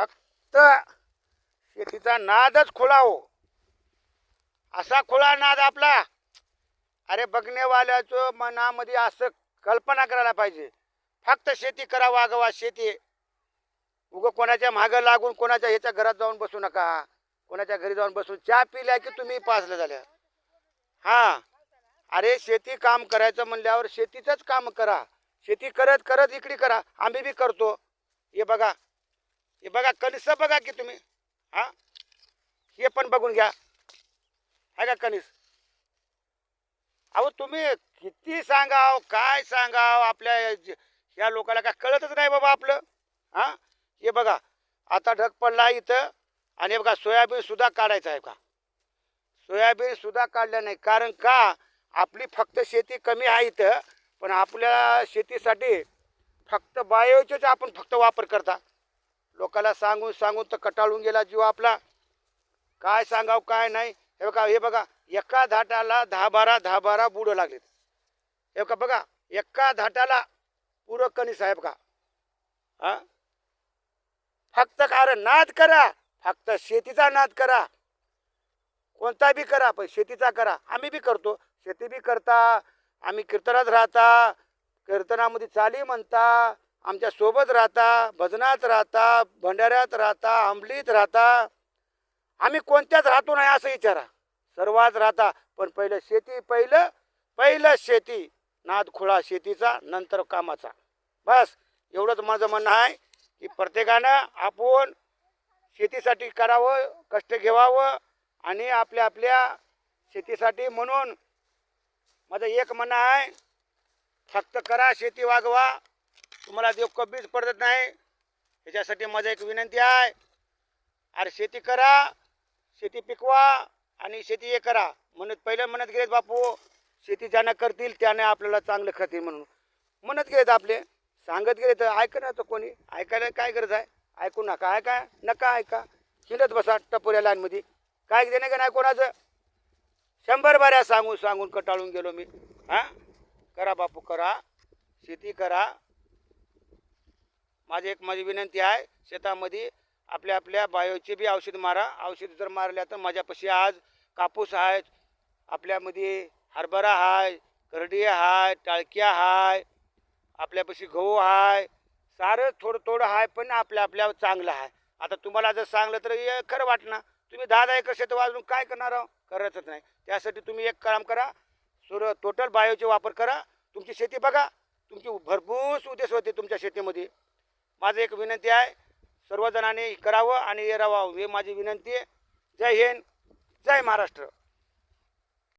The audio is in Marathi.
फक्त शेतीचा नादच खुला हो असा खुला नाद आपला अरे बघणेवाल्याचं मनामध्ये असं कल्पना करायला पाहिजे. फक्त शेती करा वागवा शेती. उग कोणाच्या मागं लागून कोणाच्या ह्याच्या घरात जाऊन बसू नका. कोणाच्या घरी जाऊन बसून चहा पिल्या की तुम्ही पासलं झाल्या. हां. अरे शेती काम करायचं म्हणल्यावर शेतीचंच काम करा. शेती करत करत इकडे करा. आम्ही बी करतो. हे बघा. हे बघा कणीस बघा की तुम्ही. हा? हे पण बघून घ्या. आहे का कणीस? अहो तुम्ही किती सांगाव काय सांगाव आपल्या ज- ह्या लोकाला काय कळतच नाही बाबा आपलं. हा? हे बघा आता ढग पडला इथं आणि बघा सोयाबीन सुद्धा काढायचं आहे का? सोयाबीन सुद्धा काढलं नाही. कारण का? आपली फक्त शेती कमी आहे इथं पण आपल्या शेतीसाठी फक्त बायोचेच आपण फक्त वापर करता. लोकाला सांगून सांगून तर कटाळून गेला जीव आपला. काय सांगाव काय नाही. हे बघा हे बघा एका धाटाला दहा बारा दहा बारा बुडं लागलेत. हे का बघा एका धाटाला पूरक कणी साहेब का? हा? फक्त कारण नाद करा फक्त शेतीचा नाद करा. कोणता बी करा पण शेतीचा करा. आम्ही बी करतो. शेती बी करता आम्ही कीर्तनात राहता कीर्तनामध्ये चाली म्हणता आमच्यासोबत राहता भजनात राहता भंडाऱ्यात राहता अंबलीत राहता. आम्ही कोणत्याच राहतो नाही असं विचारा. सर्वात राहता पण पहिलं शेती पहिलं पहिलं शेती. नाद खुळा शेतीचा नंतर कामाचा. बस एवढंच माझं म्हणणं आहे की प्रत्येकानं आपण शेतीसाठी करावं कष्ट घेवावं आणि आपल्या आपल्या शेतीसाठी म्हणून माझं एक म्हणणं आहे फक्त करा शेती वागवा. तुम्हाला देव कबीच पडत नाही. याच्यासाठी माझं एक विनंती आहे. अरे शेती करा शेती पिकवा आणि शेती हे करा. म्हणत पहिलं म्हणत गेलेत बापू शेती ज्यानं करतील त्याने आपल्याला चांगलं करतील म्हणून. म्हणत गेलेत आपले सांगत गेले तर ऐक तर कोणी. ऐकायला काय गरज आहे? ऐकू नका ऐका नका ऐका. हिंडत बसा टपोऱ्या लाईनमध्ये. काय देणे का नाही कोणाचं? शंभर बाऱ्या सांगून सांगून कटाळून गेलो मी. हां? करा बापू करा. शेती करा. माझी एक माझी विनंती आहे शेतामध्ये आपल्या आपल्या बायोचे बी औषध मारा. औषध जर मारल्या तर माझ्यापाशी आज कापूस आहे आपल्यामध्ये हरभरा आहे करडी आहे टाळक्या आहे आपल्यापाशी गहू आहे. सारं थोडं थोडं आहे पण आपल्या आपल्या चांगलं आहे. आता तुम्हाला जर सांगलं तर हे खरं वाटणार तुम्ही दहा दहा एकर शेत वाजून काय करणार आहो? करायचंच नाही. त्यासाठी तुम्ही एक काम करा. सुर टोटल बायोचे वापर करा. तुमची शेती बघा. तुमची भरपूर उद्देश होते तुमच्या शेतीमध्ये. माझं एक विनंती आहे सर्वजणांनी करावं आणि हे राहावं हे माझी विनंती आहे. जय हिंद जय महाराष्ट्र.